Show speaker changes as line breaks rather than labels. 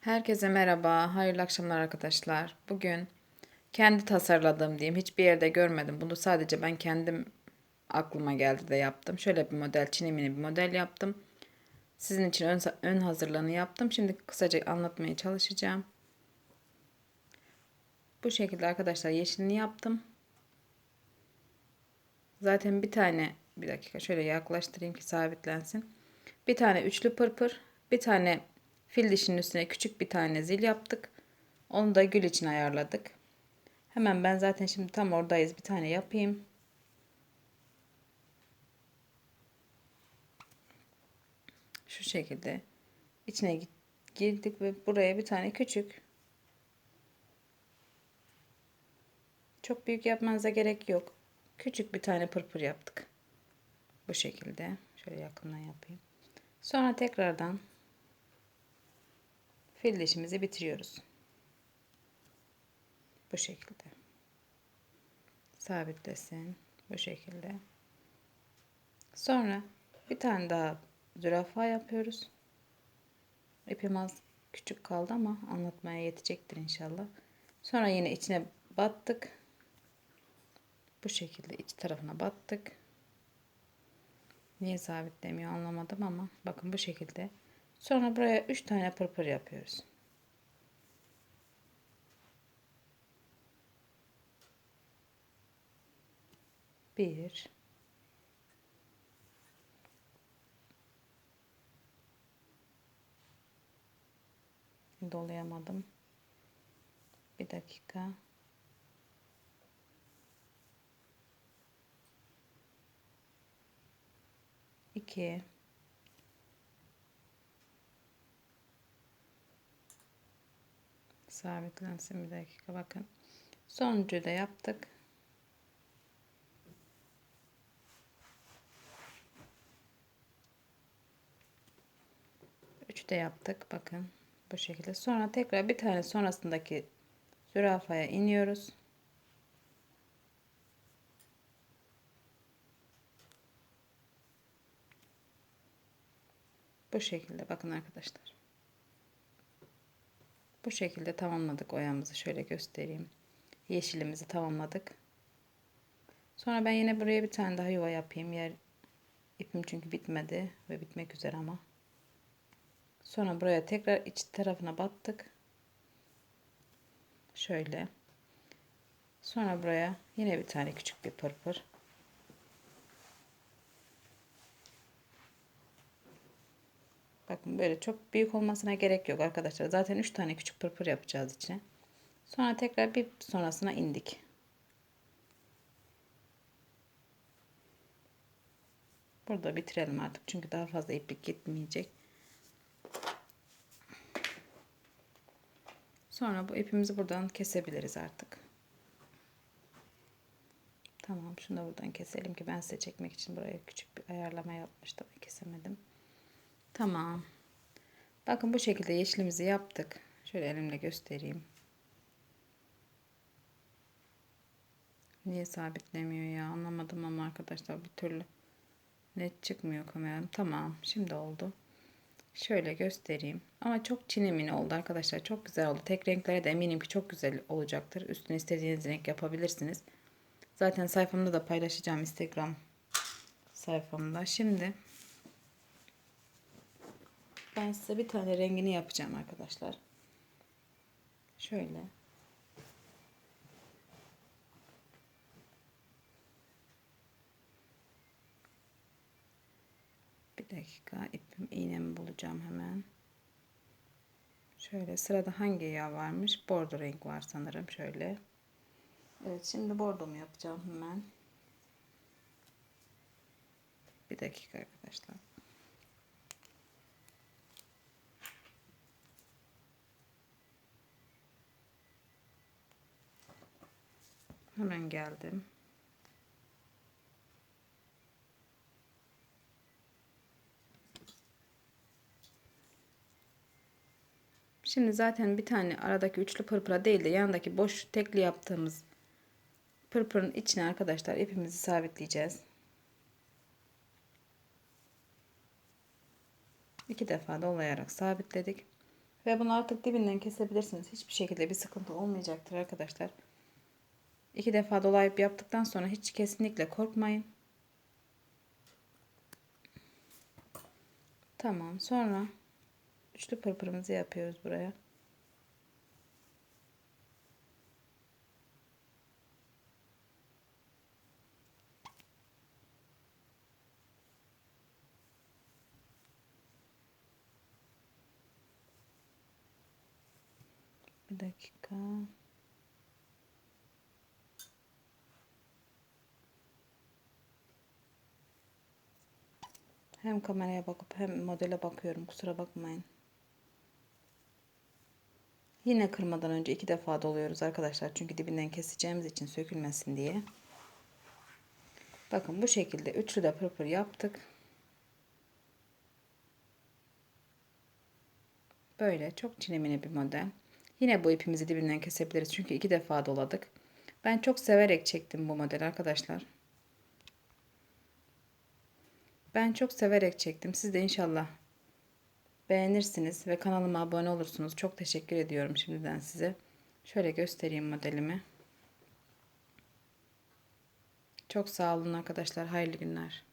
Herkese merhaba, hayırlı akşamlar arkadaşlar. Bugün kendi tasarladığım diyeyim, hiçbir yerde görmedim. Bunu sadece ben kendim aklıma geldi de yaptım. Şöyle bir model, çinemini bir model yaptım. Sizin için ön, ön hazırlığını yaptım. Şimdi kısaca anlatmaya çalışacağım. Bu şekilde arkadaşlar yeşilini yaptım. Zaten bir tane, bir dakika şöyle yaklaştırayım ki sabitlensin. Bir tane üçlü pırpır, bir tane Fil dişinin üstüne küçük bir tane zil yaptık. Onu da gül için ayarladık. Hemen ben zaten şimdi tam oradayız. Bir tane yapayım. Şu şekilde içine girdik ve buraya bir tane küçük çok büyük yapmanıza gerek yok. Küçük bir tane pırpır yaptık. Bu şekilde. Şöyle yakından yapayım. Sonra tekrardan fil dişimizi bitiriyoruz. Bu şekilde. Sabitlesin. Bu şekilde. Sonra bir tane daha zürafa yapıyoruz. İpim az küçük kaldı ama anlatmaya yetecektir inşallah. Sonra yine içine battık. Bu şekilde iç tarafına battık. Niye sabitlemiyor anlamadım ama bakın bu şekilde Sonra buraya 3 tane pırpır yapıyoruz. Bir, dolayamadım. Bir dakika. İki. Sabitlensin bir dakika bakın. Sonuncuyu da yaptık. Üçü de yaptık bakın bu şekilde. Sonra tekrar bir tane sonrasındaki zürafaya iniyoruz. Bu şekilde bakın arkadaşlar. Bu şekilde tamamladık oyamızı. Şöyle göstereyim. Yeşilimizi tamamladık. Sonra ben yine buraya bir tane daha yuva yapayım. Yer ipim çünkü bitmedi ve bitmek üzere ama. Sonra buraya tekrar iç tarafına battık. Şöyle. Sonra buraya yine bir tane küçük bir pırpır. Bakın böyle çok büyük olmasına gerek yok arkadaşlar. Zaten 3 tane küçük pırpır yapacağız içine. Sonra tekrar bir sonrasına indik. Burada bitirelim artık. Çünkü daha fazla iplik gitmeyecek. Sonra bu ipimizi buradan kesebiliriz artık. Tamam şunu da buradan keselim ki ben size çekmek için buraya küçük bir ayarlama yapmıştım. Kesemedim. Tamam. Bakın bu şekilde yeşilimizi yaptık. Şöyle elimle göstereyim. Niye sabitlemiyor ya anlamadım ama arkadaşlar bir türlü net çıkmıyor kameram. Tamam şimdi oldu. Şöyle göstereyim. Ama çok çinemini oldu arkadaşlar. Çok güzel oldu. Tek renklere de eminim ki çok güzel olacaktır. Üstüne istediğiniz renk yapabilirsiniz. Zaten sayfamda da paylaşacağım Instagram sayfamda. Şimdi ben size bir tane rengini yapacağım arkadaşlar. Şöyle. Bir dakika ipim iğnemi bulacağım hemen. Şöyle sırada hangi yağ varmış? Bordo renk var sanırım şöyle. Evet şimdi bordomu yapacağım hemen. Bir dakika arkadaşlar. Hemen geldim. Şimdi zaten bir tane aradaki üçlü pırpıra değil de yanındaki boş tekli yaptığımız pırpırın içine arkadaşlar ipimizi sabitleyeceğiz. İki defa dolayarak sabitledik. Ve bunu artık dibinden kesebilirsiniz. Hiçbir şekilde bir sıkıntı olmayacaktır arkadaşlar. İki defa dolayıp yaptıktan sonra hiç kesinlikle korkmayın. Tamam. Sonra üçlü pırpırımızı yapıyoruz buraya. Bir dakika. Hem kameraya bakıp hem modele bakıyorum. Kusura bakmayın. Yine kırmadan önce iki defa doluyoruz arkadaşlar. Çünkü dibinden keseceğimiz için sökülmesin diye. Bakın bu şekilde üçlü de pırpır yaptık. Böyle çok çinemine bir model. Yine bu ipimizi dibinden kesebiliriz. Çünkü iki defa doladık. Ben çok severek çektim bu model arkadaşlar. Ben çok severek çektim. Siz de inşallah beğenirsiniz ve kanalıma abone olursunuz. Çok teşekkür ediyorum şimdiden size. Şöyle göstereyim modelimi. Çok sağ olun arkadaşlar. Hayırlı günler.